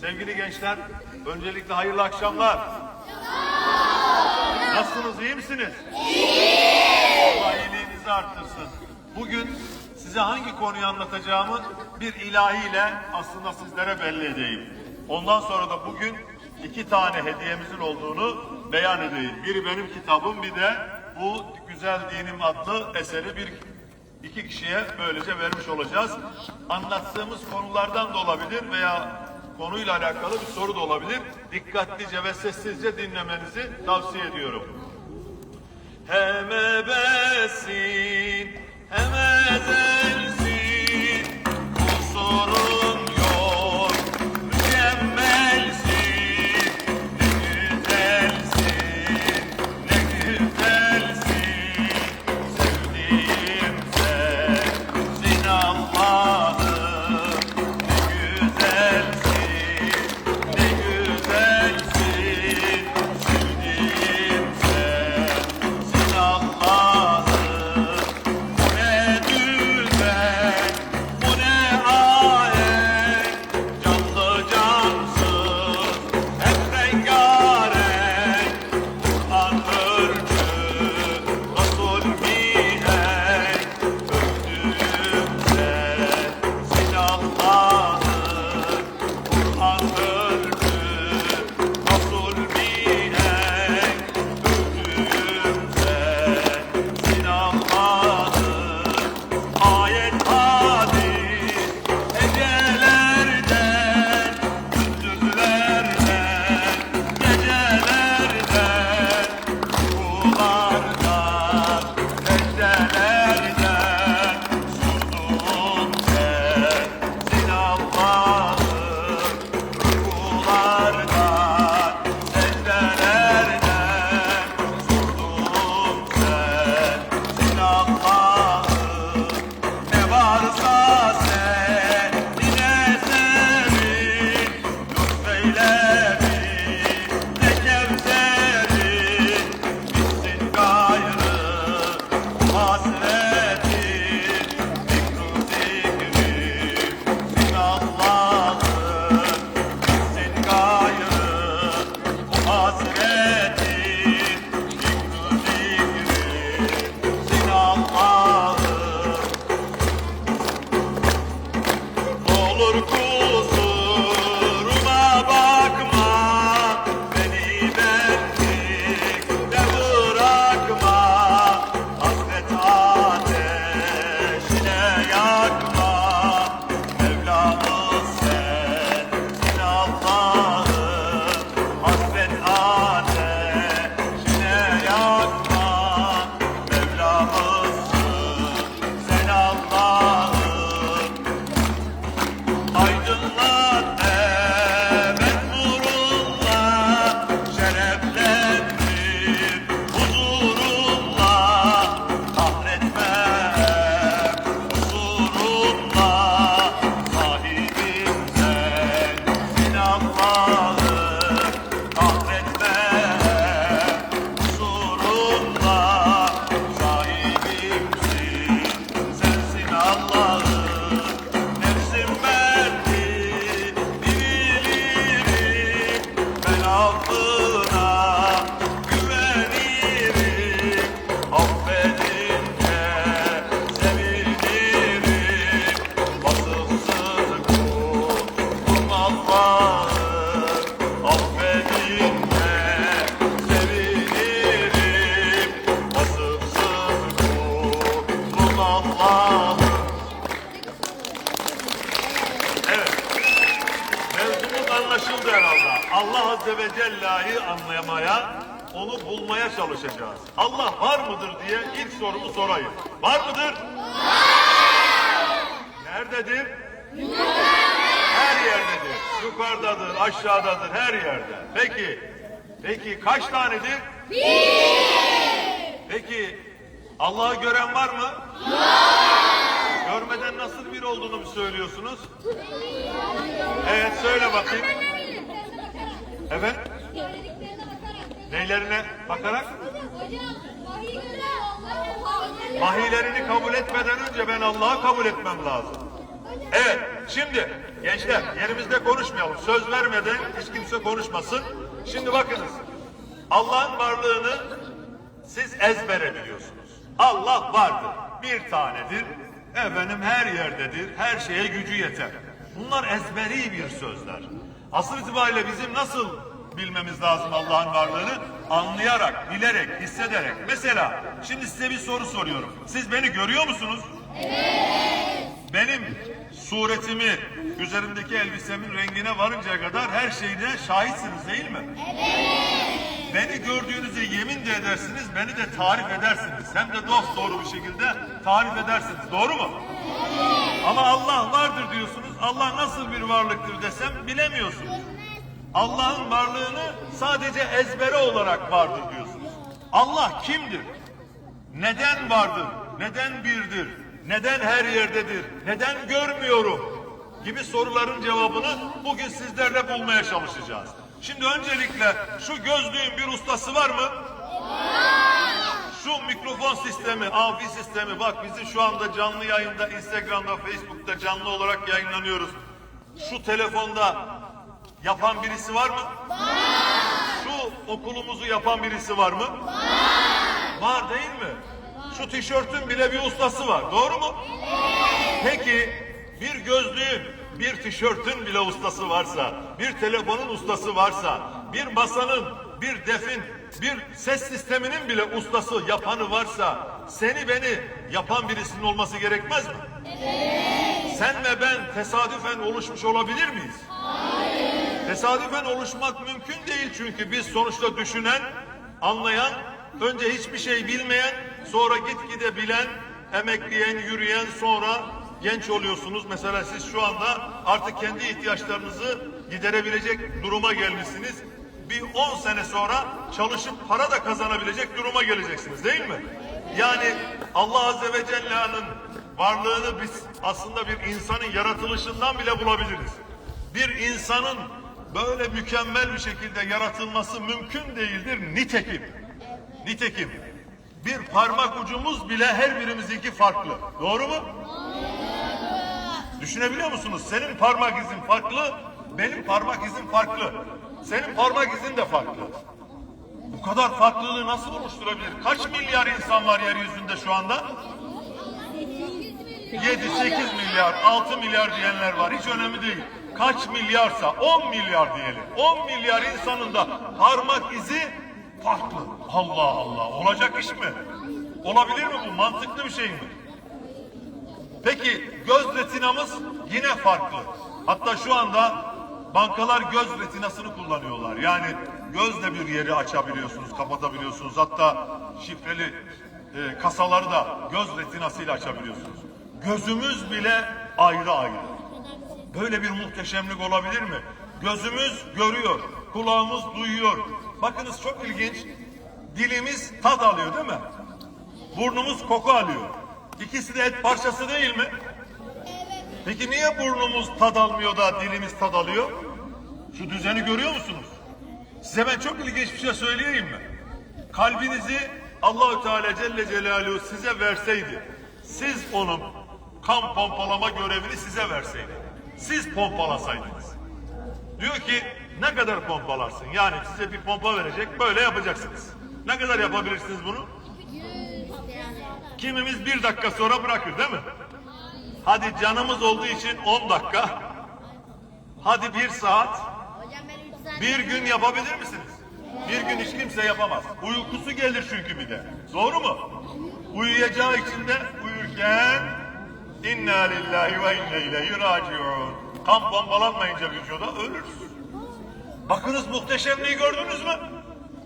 Sevgili gençler, öncelikle hayırlı akşamlar. Nasılsınız, iyi misiniz? Allah iyiliğinizi arttırsın. Bugün size hangi konuyu anlatacağımı bir ilahiyle aslında sizlere belli edeyim. Ondan sonra da bugün iki tane hediyemizin olduğunu beyan edeyim. Biri benim kitabım, bir de bu Güzel Dinim adlı eseri bir iki kişiye böylece vermiş olacağız. Anlattığımız konulardan da olabilir veya konuyla alakalı bir soru da olabilir. Dikkatlice ve sessizce dinlemenizi tavsiye ediyorum. Hem ebesin kaç tanedir? Peki Allah'ı gören var mı? Görmeden nasıl bir olduğunu mu söylüyorsunuz? Evet söyle bakayım. Efendim? Neylerine bakarak? Vahiy Vahiylerini kabul etmeden önce ben Allah'ı kabul etmem lazım. Evet, şimdi gençler yerimizde konuşmayalım. Söz vermeden hiç kimse konuşmasın. Şimdi bakınız. Allah'ın varlığını siz ezbere biliyorsunuz. Allah vardır. Bir tanedir. Efendim her yerdedir. Her şeye gücü yeter. Bunlar ezberi bir sözler. Asıl itibariyle bizim nasıl bilmemiz lazım Allah'ın varlığını? Anlayarak, bilerek, hissederek. Mesela şimdi size bir soru soruyorum. Siz beni görüyor musunuz? Benim suretimi, üzerimdeki elbisemin rengine varıncaya kadar her şeyde şahitsiniz değil mi? Beni gördüğünüzü yemin de edersiniz, beni de tarif edersiniz. Hem de dost doğru bir şekilde tarif edersiniz. Doğru mu? Ama Allah vardır diyorsunuz. Allah nasıl bir varlıktır desem bilemiyorsunuz. Allah'ın varlığını sadece ezbere olarak vardır diyorsunuz. Allah kimdir? Neden vardır? Neden birdir? Neden her yerdedir? Neden görmüyorum? Gibi soruların cevabını bugün sizlerle bulmaya çalışacağız. Şimdi öncelikle şu gözlüğün bir ustası var mı? Şu mikrofon sistemi, amfi sistemi bak bizi şu anda canlı yayında Instagram'da, Facebook'ta canlı olarak yayınlanıyoruz. Şu telefonda yapan birisi var mı? Şu okulumuzu yapan birisi var mı? Var değil mi? Şu tişörtün bile bir ustası var. Doğru mu? Peki bir gözlüğün, bir tişörtün bile ustası varsa, bir telefonun ustası varsa, bir masanın, bir defin, bir ses sisteminin bile ustası, yapanı varsa, seni beni yapan birisinin olması gerekmez mi? Sen ve ben tesadüfen oluşmuş olabilir miyiz? Tesadüfen oluşmak mümkün değil çünkü biz sonuçta düşünen, anlayan, önce hiçbir şey bilmeyen, sonra gitgide bilen, emekleyen, yürüyen, sonra genç oluyorsunuz. Mesela siz şu anda artık kendi ihtiyaçlarınızı giderebilecek duruma gelmişsiniz. Bir 10 sene sonra çalışıp para da kazanabilecek duruma geleceksiniz değil mi? Yani Allah Azze ve Celle'nin varlığını biz aslında bir insanın yaratılışından bile bulabiliriz. Bir insanın böyle mükemmel bir şekilde yaratılması mümkün değildir. Nitekim, nitekim bir parmak ucumuz bile her birimizinki farklı. Doğru mu? Düşünebiliyor musunuz? Senin parmak izin farklı, benim parmak izim farklı. Senin parmak izin de farklı. Bu kadar farklılığı nasıl oluşturabilir? Kaç milyar insan var yeryüzünde şu anda? 7, 8 milyar, 6 milyar diyenler var. Hiç önemli değil. Kaç milyarsa 10 milyar diyelim. 10 milyar insanın da parmak izi farklı. Allah Allah. Olacak iş mi? Olabilir mi bu? Mantıklı bir şey mi? Peki göz retinamız yine farklı. Hatta şu anda bankalar göz retinasını kullanıyorlar. Yani gözle bir yeri açabiliyorsunuz, kapatabiliyorsunuz. Hatta şifreli e, kasaları da göz retinasıyla açabiliyorsunuz. Gözümüz bile ayrı ayrı. Böyle bir muhteşemlik olabilir mi? Gözümüz görüyor, kulağımız duyuyor. Bakınız çok ilginç. Dilimiz tad alıyor değil mi? Burnumuz koku alıyor. İkisi de et parçası değil mi? Peki niye burnumuz tad almıyor da dilimiz tad alıyor? Şu düzeni görüyor musunuz? Size ben çok ilginç bir şey söyleyeyim mi? Kalbinizi Allahü Teala Celle Celaluhu size verseydi, siz onun kan pompalama görevini size verseydi, siz pompalasaydınız. Diyor ki ne kadar pompalarsın? Yani size bir pompa verecek, böyle yapacaksınız. Ne kadar yapabilirsiniz bunu? Kimimiz bir dakika sonra bırakır değil mi? Hadi canımız olduğu için 10 dakika. Hadi bir saat. Bir gün yapabilir misiniz? Bir gün hiç kimse yapamaz. Uykusu gelir çünkü bir de. Doğru mu? Uyuyacağı için de uyurken inna lillahi ve inne ileyhi raciun. Kan pompalanmayınca vücuda ölür. Bakınız muhteşemliği gördünüz mü?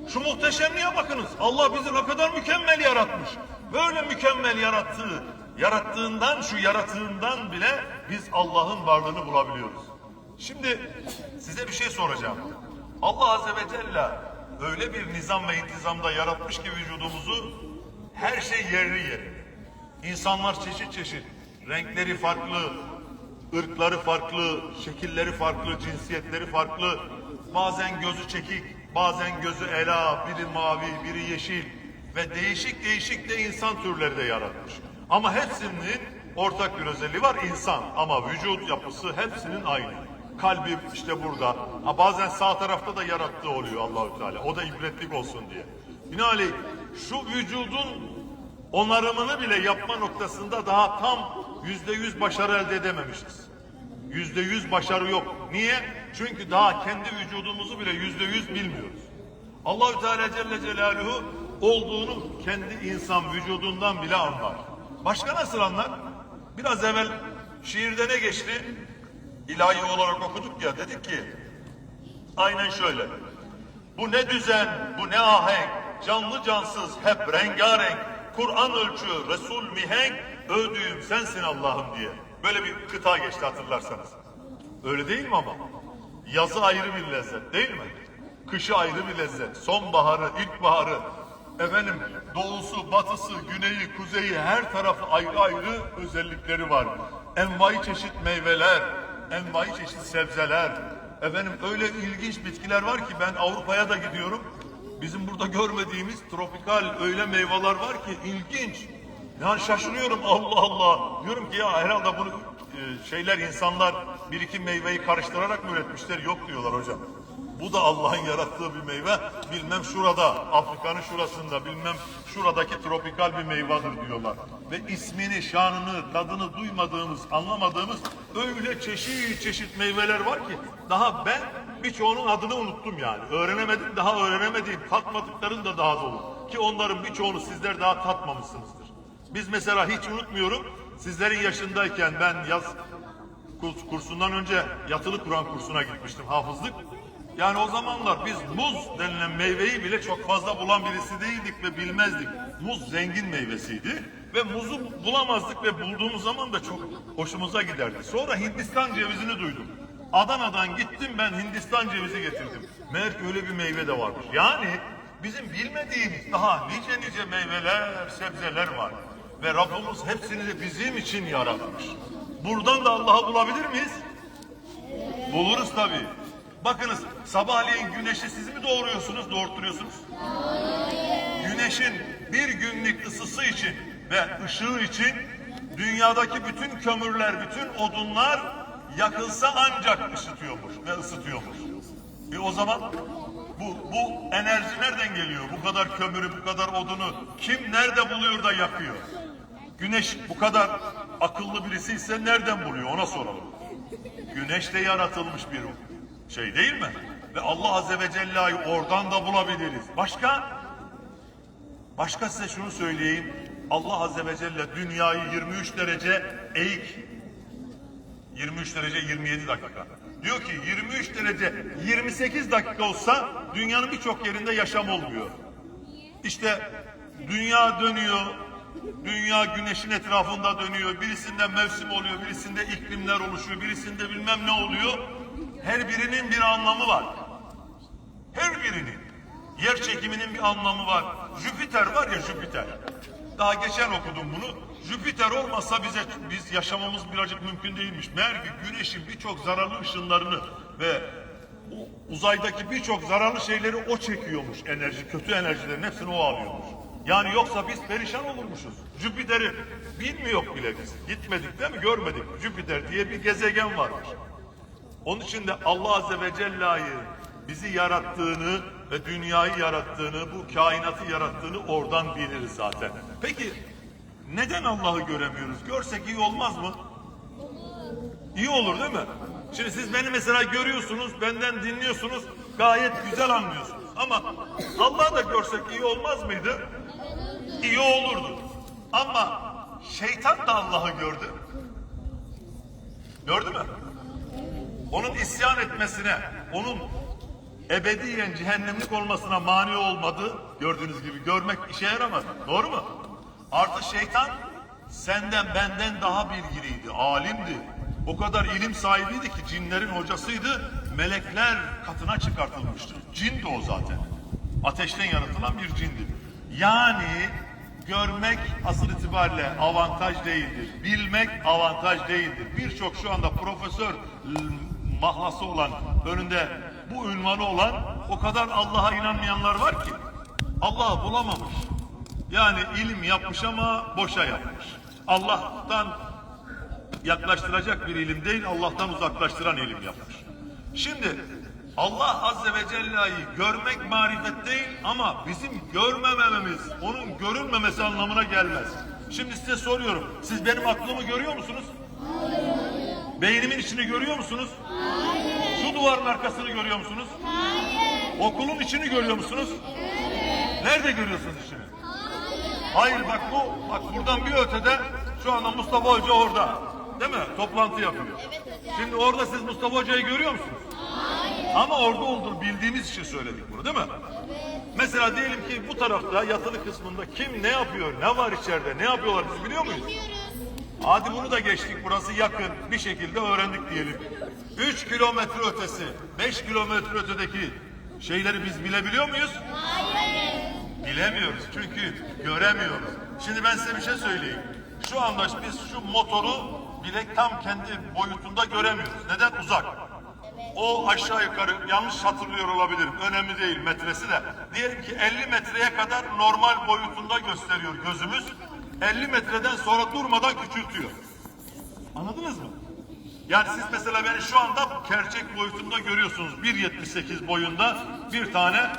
Şu muhteşemliğe bakınız. Allah bizi ne kadar mükemmel yaratmış. Böyle mükemmel yarattığı, yarattığından şu yaratığından bile biz Allah'ın varlığını bulabiliyoruz. Şimdi size bir şey soracağım. Allah Azze ve Celle öyle bir nizam ve intizamda yaratmış ki vücudumuzu her şey yerli yeri. İnsanlar çeşit çeşit, renkleri farklı, ırkları farklı, şekilleri farklı, cinsiyetleri farklı. Bazen gözü çekik, bazen gözü ela, biri mavi, biri yeşil ve değişik değişik de insan türleri de yaratmış. Ama hepsinin ortak bir özelliği var insan ama vücut yapısı hepsinin aynı. Kalbi işte burada. Ha, bazen sağ tarafta da yarattığı oluyor Allahü Teala. O da ibretlik olsun diye. Binaenaleyh şu vücudun onarımını bile yapma noktasında daha tam yüzde yüz başarı elde edememişiz. Yüzde yüz başarı yok. Niye? Çünkü daha kendi vücudumuzu bile yüzde yüz bilmiyoruz. Allahü Teala Celle Celaluhu olduğunu kendi insan vücudundan bile anlar. Başka nasıl anlar? Biraz evvel şiirde ne geçti? İlahi olarak okuduk ya dedik ki aynen şöyle. Bu ne düzen, bu ne ahenk, canlı cansız hep rengarenk. Kur'an ölçü, Resul mihenk, övdüğüm sensin Allah'ım diye. Böyle bir kıta geçti hatırlarsanız. Öyle değil mi ama? Yazı ayrı bir lezzet değil mi? Kışı ayrı bir lezzet. Sonbaharı, ilkbaharı, efendim doğusu, batısı, güneyi, kuzeyi her tarafı ayrı ayrı özellikleri var. Envai çeşit meyveler, envai çeşit sebzeler, efendim öyle ilginç bitkiler var ki ben Avrupa'ya da gidiyorum. Bizim burada görmediğimiz tropikal öyle meyveler var ki ilginç. Yani şaşırıyorum Allah Allah. Diyorum ki ya herhalde bunu e, şeyler insanlar bir iki meyveyi karıştırarak mı üretmişler? Yok diyorlar hocam. Bu da Allah'ın yarattığı bir meyve. Bilmem şurada, Afrika'nın şurasında, bilmem şuradaki tropikal bir meyvedir diyorlar. Ve ismini, şanını, tadını duymadığımız, anlamadığımız öyle çeşit çeşit meyveler var ki daha ben birçoğunun adını unuttum yani. Öğrenemedim, daha öğrenemediğim, tatmadıkların da daha dolu. Ki onların birçoğunu sizler daha tatmamışsınızdır. Biz mesela hiç unutmuyorum, sizlerin yaşındayken ben yaz kurs- kursundan önce yatılı Kur'an kursuna gitmiştim, hafızlık. Yani o zamanlar biz muz denilen meyveyi bile çok fazla bulan birisi değildik ve bilmezdik. Muz zengin meyvesiydi ve muzu bulamazdık ve bulduğumuz zaman da çok hoşumuza giderdi. Sonra Hindistan cevizini duydum. Adana'dan gittim ben Hindistan cevizi getirdim. Meğer ki öyle bir meyve de varmış. Yani bizim bilmediğimiz daha nice nice meyveler, sebzeler var. Ve Rabbimiz hepsini de bizim için yaratmış. Buradan da Allah'ı bulabilir miyiz? Buluruz tabii. Bakınız sabahleyin güneşi siz mi doğuruyorsunuz, doğurtturuyorsunuz? Güneşin bir günlük ısısı için ve ışığı için dünyadaki bütün kömürler, bütün odunlar yakılsa ancak ışıtıyormuş ve ısıtıyormuş. E o zaman bu, bu enerji nereden geliyor? Bu kadar kömürü, bu kadar odunu kim nerede buluyor da yakıyor? Güneş bu kadar akıllı birisi ise nereden buluyor ona soralım. Güneş de yaratılmış bir şey değil mi? Ve Allah Azze ve Celle'yi oradan da bulabiliriz. Başka? Başka size şunu söyleyeyim. Allah Azze ve Celle dünyayı 23 derece eğik 23 derece 27 dakika. Diyor ki 23 derece 28 dakika olsa dünyanın birçok yerinde yaşam olmuyor. İşte dünya dönüyor, dünya güneşin etrafında dönüyor. Birisinde mevsim oluyor, birisinde iklimler oluşuyor, birisinde bilmem ne oluyor. Her birinin bir anlamı var. Her birinin. Yer çekiminin bir anlamı var. Jüpiter var ya Jüpiter. Daha geçen okudum bunu. Jüpiter olmasa bize biz yaşamamız birazcık mümkün değilmiş. Meğer ki güneşin birçok zararlı ışınlarını ve uzaydaki birçok zararlı şeyleri o çekiyormuş enerji, kötü enerjilerin hepsini o alıyormuş. Yani yoksa biz perişan olurmuşuz. Jüpiter'i bilmiyor bile biz. Gitmedik değil mi? Görmedik. Jüpiter diye bir gezegen varmış. Onun için de Allah Azze ve Celle'yi bizi yarattığını ve dünyayı yarattığını, bu kainatı yarattığını oradan biliriz zaten. Peki neden Allah'ı göremiyoruz? Görsek iyi olmaz mı? İyi olur değil mi? Şimdi siz beni mesela görüyorsunuz, benden dinliyorsunuz, gayet güzel anlıyorsunuz. Ama Allah'ı da görsek iyi olmaz mıydı? İyi olurdu. Ama şeytan da Allah'ı gördü. Gördü mü? Onun isyan etmesine, onun ebediyen cehennemlik olmasına mani olmadı. Gördüğünüz gibi görmek işe yaramadı. Doğru mu? Artı şeytan senden benden daha bilgiliydi, alimdi. O kadar ilim sahibiydi ki cinlerin hocasıydı. Melekler katına çıkartılmıştı. Cindi o zaten. Ateşten yaratılan bir cindi. Yani görmek asıl itibariyle avantaj değildir. Bilmek avantaj değildir. Birçok şu anda profesör mahlası olan, önünde bu ünvanı olan o kadar Allah'a inanmayanlar var ki Allah'ı bulamamış. Yani ilim yapmış ama boşa yapmış. Allah'tan yaklaştıracak bir ilim değil, Allah'tan uzaklaştıran ilim yapmış. Şimdi Allah Azze ve Celle'yi görmek marifet değil ama bizim görmememiz, onun görünmemesi anlamına gelmez. Şimdi size soruyorum, siz benim aklımı görüyor musunuz? Beynimin içini görüyor musunuz? Şu duvarın arkasını görüyor musunuz? Okulun içini görüyor musunuz? Nerede görüyorsunuz içini? Hayır bak bu, bak buradan bir ötede şu anda Mustafa Hoca orada. Değil mi? Toplantı yapıyor. Şimdi orada siz Mustafa Hoca'yı görüyor musunuz? Ama orada olduğunu bildiğimiz için söyledik bunu değil mi? Mesela diyelim ki bu tarafta yatılı kısmında kim ne yapıyor, ne var içeride, ne yapıyorlar biz biliyor muyuz? Hadi bunu da geçtik. Burası yakın. Bir şekilde öğrendik diyelim. 3 kilometre ötesi, 5 kilometre ötedeki şeyleri biz bilebiliyor muyuz? Bilemiyoruz. Çünkü göremiyoruz. Şimdi ben size bir şey söyleyeyim. Şu anda biz şu motoru bile tam kendi boyutunda göremiyoruz. Neden? Uzak. O aşağı yukarı yanlış hatırlıyor olabilirim. Önemli değil metresi de. Diyelim ki 50 metreye kadar normal boyutunda gösteriyor gözümüz. 50 metreden sonra durmadan küçültüyor. Anladınız mı? Yani siz mesela beni şu anda gerçek boyutunda görüyorsunuz. 1.78 boyunda bir tane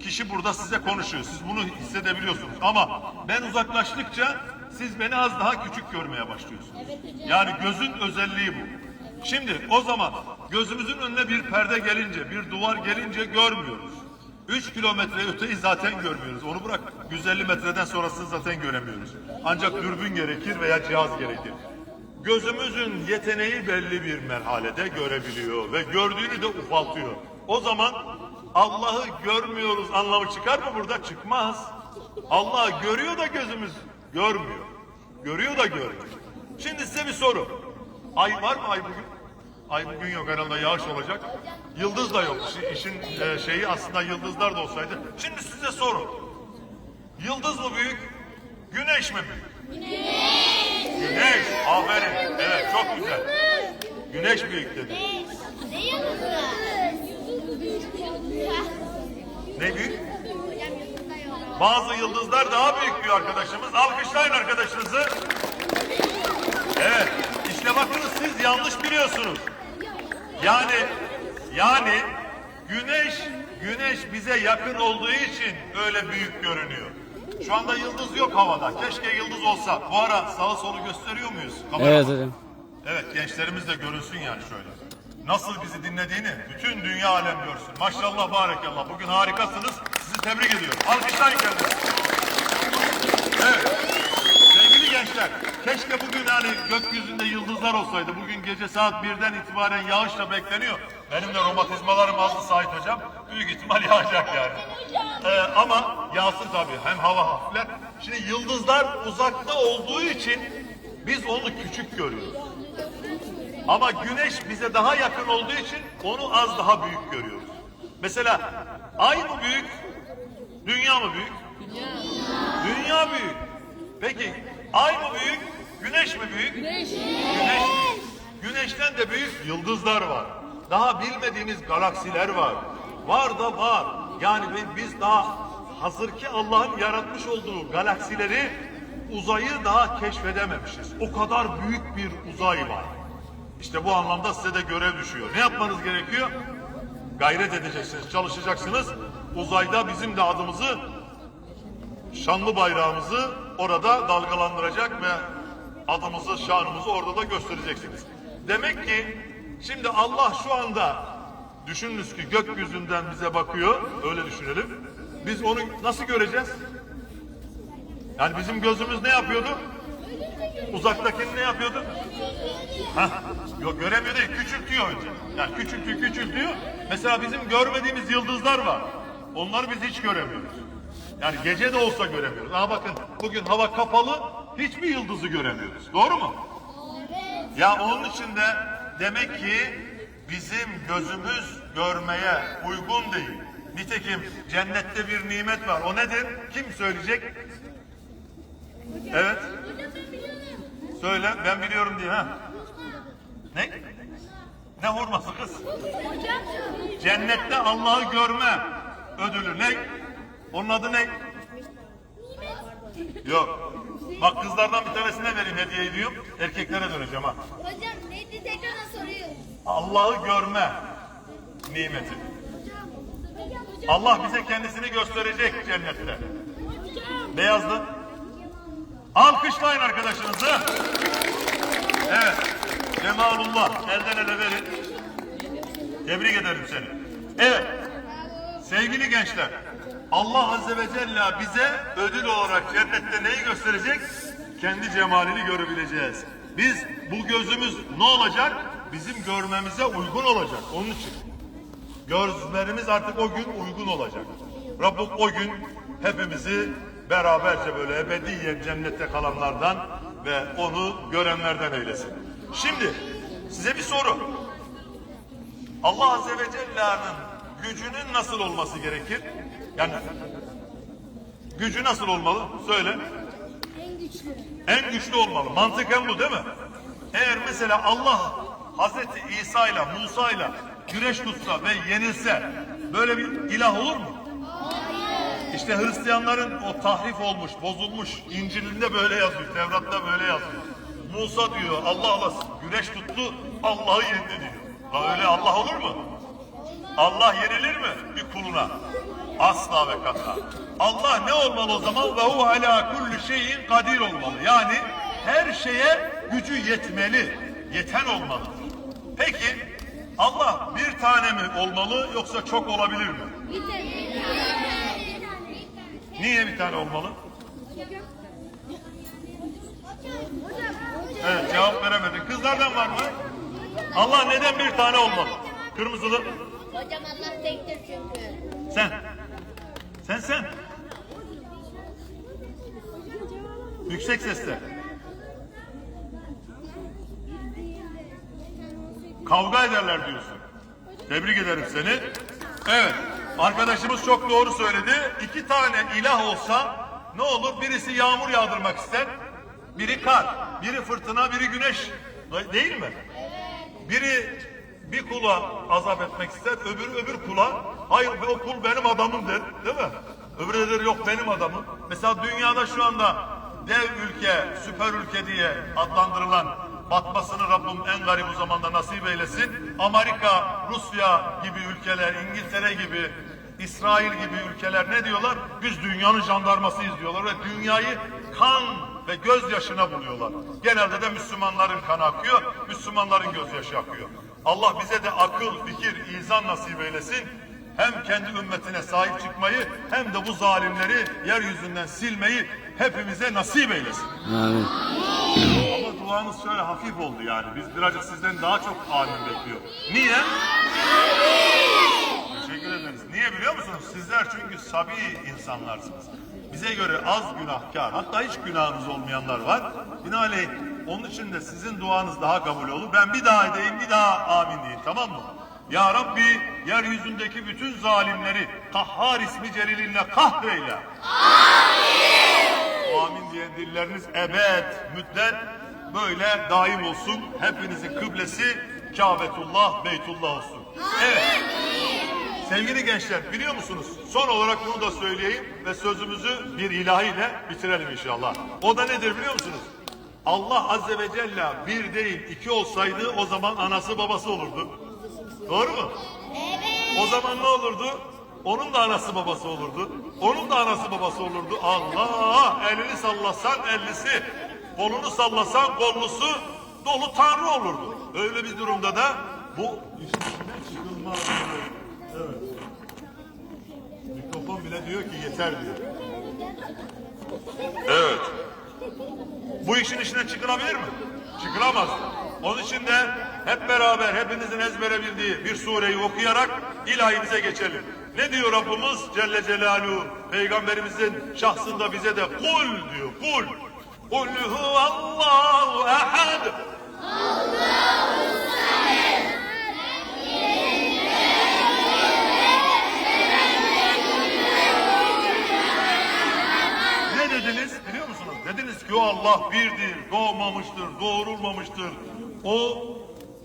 kişi burada size konuşuyor. Siz bunu hissedebiliyorsunuz. Ama ben uzaklaştıkça siz beni az daha küçük görmeye başlıyorsunuz. Yani gözün özelliği bu. Şimdi o zaman gözümüzün önüne bir perde gelince, bir duvar gelince görmüyoruz. 3 kilometre öteyi zaten görmüyoruz. Onu bırak 150 metreden sonrasını zaten göremiyoruz. Ancak dürbün gerekir veya cihaz gerekir. Gözümüzün yeteneği belli bir merhalede görebiliyor ve gördüğünü de ufaltıyor. O zaman Allah'ı görmüyoruz anlamı çıkar mı burada? Çıkmaz. Allah görüyor da gözümüz görmüyor. Görüyor da görmüyor. Şimdi size bir soru. Ay var mı ay bugün? Ay bugün yok herhalde yağış olacak. Yıldız da yok. İşi- İşin e, şeyi aslında yıldızlar da olsaydı. Şimdi size soru. Yıldız mı büyük? Güneş mi büyük? Güneş. Aferin. Evet çok güzel. Güneş büyük dedi. Ne yıldızı? Ne büyük? Bazı yıldızlar daha büyük diyor arkadaşımız. Alkışlayın arkadaşınızı. Evet. İşte bakınız siz yanlış biliyorsunuz. Yani yani güneş güneş bize yakın olduğu için öyle büyük görünüyor. Şu anda yıldız yok havada. Keşke yıldız olsa. Bu ara sağa solu gösteriyor muyuz? Kamera Evet hocam. Evet gençlerimiz de görünsün yani şöyle. Nasıl bizi dinlediğini bütün dünya alem görsün. Maşallah barakallah. Bugün harikasınız. Sizi tebrik ediyorum. Alkışlayın kendinizi. Evet. Sevgili gençler, keşke bugün hani gökyüzünde yıldızlar olsaydı. Bugün gece saat birden itibaren yağış da bekleniyor. Benim de romatizmalarım azdı Sait Hocam. Büyük ihtimal yağacak yani. Ee, ama yağsın tabii. Hem hava hafifler. Şimdi yıldızlar uzakta olduğu için biz onu küçük görüyoruz. Ama güneş bize daha yakın olduğu için onu az daha büyük görüyoruz. Mesela ay mı büyük, dünya mı büyük? Dünya büyük. Peki ay mı büyük, güneş mi büyük? Güneş. Güneş. Güneşten de büyük yıldızlar var. Daha bilmediğimiz galaksiler var. Var da var. Yani bi- biz daha hazır ki Allah'ın yaratmış olduğu galaksileri uzayı daha keşfedememişiz. O kadar büyük bir uzay var. İşte bu anlamda size de görev düşüyor. Ne yapmanız gerekiyor? Gayret edeceksiniz, çalışacaksınız. Uzayda bizim de adımızı şanlı bayrağımızı orada dalgalandıracak ve adımızı, şanımızı orada da göstereceksiniz. Demek ki şimdi Allah şu anda düşününüz ki gökyüzünden bize bakıyor, öyle düşünelim. Biz onu nasıl göreceğiz? Yani bizim gözümüz ne yapıyordu? Uzaktakini ne yapıyordu? Hah, yok göremiyor değil, küçültüyor önce. Yani küçültüyor, küçültüyor. Mesela bizim görmediğimiz yıldızlar var. Onları biz hiç göremiyoruz. Yani gece de olsa göremiyoruz. Ama bakın bugün hava kapalı, hiçbir yıldızı göremiyoruz. Doğru mu? Ya onun için de demek ki bizim gözümüz görmeye uygun değil. Nitekim cennette bir nimet var. O nedir? Kim söyleyecek? Evet. Söyle ben biliyorum diye ha. Ne? Ne hurması kız? Cennette Allah'ı görme ödülü ne? Onun adı ne? Yok. Bak kızlardan bir tanesine vereyim hediye ediyorum. Erkeklere döneceğim ha. Hocam neydi tekrardan soruyor. Allah'ı görme nimeti. Allah bize kendisini gösterecek cennette. Beyazlı. Alkışlayın arkadaşınızı. Evet. Cemalullah. Elden ele verin. Tebrik ederim seni. Evet. Sevgili gençler. Allah Azze ve Celle bize ödül olarak cennette neyi gösterecek? Kendi cemalini görebileceğiz. Biz bu gözümüz ne olacak? Bizim görmemize uygun olacak. Onun için. Gözlerimiz artık o gün uygun olacak. Rabbim o gün hepimizi beraberce böyle ebediyen cennette kalanlardan ve onu görenlerden eylesin. Şimdi size bir soru. Allah Azze ve Celle'nin gücünün nasıl olması gerekir? Yani gücü nasıl olmalı? Söyle. En güçlü. En güçlü olmalı. Mantıken bu değil mi? Eğer mesela Allah Hazreti İsa ile Musa ile güreş tutsa ve yenilse böyle bir ilah olur mu? İşte Hristiyanların o tahrif olmuş, bozulmuş İncil'inde böyle yazıyor, Tevrat'ta böyle yazıyor. Musa diyor Allah'la güreş tuttu, Allah'ı yendi diyor. Ya öyle Allah olur mu? Allah yenilir mi bir kuluna? Asla ve kata. Allah ne olmalı o zaman? Ve hu ala kulli şeyin kadir olmalı. Yani her şeye gücü yetmeli, yeten olmalı. Peki Allah bir tane mi olmalı yoksa çok olabilir mi? Niye bir tane olmalı? Evet cevap veremedin. Kızlardan var mı? Allah neden bir tane olmalı? Kırmızılı. Hocam Allah tektir çünkü. Sen. Sen sen. Yüksek sesle. Kavga ederler diyorsun. Tebrik ederim seni. Evet. Arkadaşımız çok doğru söyledi. İki tane ilah olsa ne olur? Birisi yağmur yağdırmak ister. Biri kar. Biri fırtına, biri güneş. Değil mi? Biri bir kula azap etmek ister, öbürü öbür kula, hayır o kul benim adamım der, değil mi? Öbürü de der yok benim adamım. Mesela dünyada şu anda dev ülke, süper ülke diye adlandırılan batmasını Rabbim en garip bu zamanda nasip eylesin. Amerika, Rusya gibi ülkeler, İngiltere gibi, İsrail gibi ülkeler ne diyorlar? Biz dünyanın jandarmasıyız diyorlar ve dünyayı kan ve gözyaşına buluyorlar. Genelde de Müslümanların kanı akıyor, Müslümanların gözyaşı akıyor. Allah bize de akıl, fikir, izan nasip eylesin. Hem kendi ümmetine sahip çıkmayı hem de bu zalimleri yeryüzünden silmeyi hepimize nasip eylesin. Amin. Ama duanız şöyle hafif oldu yani. Biz birazcık sizden daha çok amin bekliyor. Niye? Teşekkür ederiz. Niye biliyor musunuz? Sizler çünkü sabi insanlarsınız. Bize göre az günahkar, hatta hiç günahınız olmayanlar var. Binaenaleyh onun için de sizin duanız daha kabul olur. Ben bir daha edeyim, bir daha amin diyeyim tamam mı? Ya Rabbi yeryüzündeki bütün zalimleri Kahhar ismi celilinle kahreyle. Amin diyen dilleriniz ebed, müddet böyle daim olsun. Hepinizin kıblesi Kâbetullah, Beytullah olsun. Evet. Sevgili gençler biliyor musunuz? Son olarak bunu da söyleyeyim ve sözümüzü bir ilahiyle bitirelim inşallah. O da nedir biliyor musunuz? Allah Azze ve Celle bir değil iki olsaydı o zaman anası babası olurdu. Doğru mu? Evet. O zaman ne olurdu? Onun da anası babası olurdu. Onun da anası babası olurdu. Allah! Elini sallasan ellisi, kolunu sallasan kollusu dolu tanrı olurdu. Öyle bir durumda da bu. Evet. Mikrofon bile diyor ki yeter diyor. Bu işin içine çıkılabilir mi? Çıkılamaz. Onun için de hep beraber hepinizin ezbere bildiği bir sureyi okuyarak ilahimize geçelim. Ne diyor Rabbimiz Celle Celaluhu? Peygamberimizin şahsında bize de kul diyor. Kul. Kul huvallahu ehad. ki Allah birdir, doğmamıştır, doğurulmamıştır. O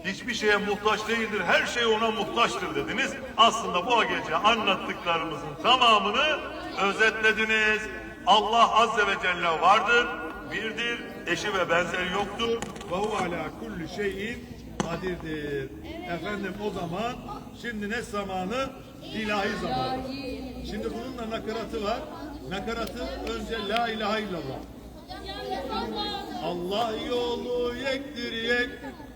hiçbir şeye muhtaç değildir, her şey ona muhtaçtır dediniz. Aslında bu gece anlattıklarımızın tamamını özetlediniz. Allah Azze ve Celle vardır, birdir, eşi ve benzeri yoktur. Ve ala kulli şeyin kadirdir. Efendim o zaman şimdi ne zamanı? İlahi zamanı. Şimdi bunun da nakaratı var. Nakaratı önce la ilahe illallah. Allah yolu yektir yek.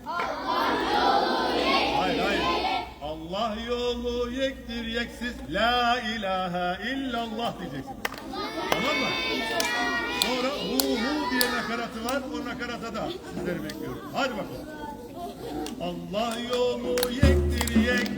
Allah yolu yektir hayır, hayır. yek. Allah yolu yektir yeksiz. La ilahe illallah diyeceksiniz. Tamam mı? Sonra hu hu diye nakaratı var. O nakarata da sizleri bekliyorum. Hadi bakalım. Allah yolu yektir yek.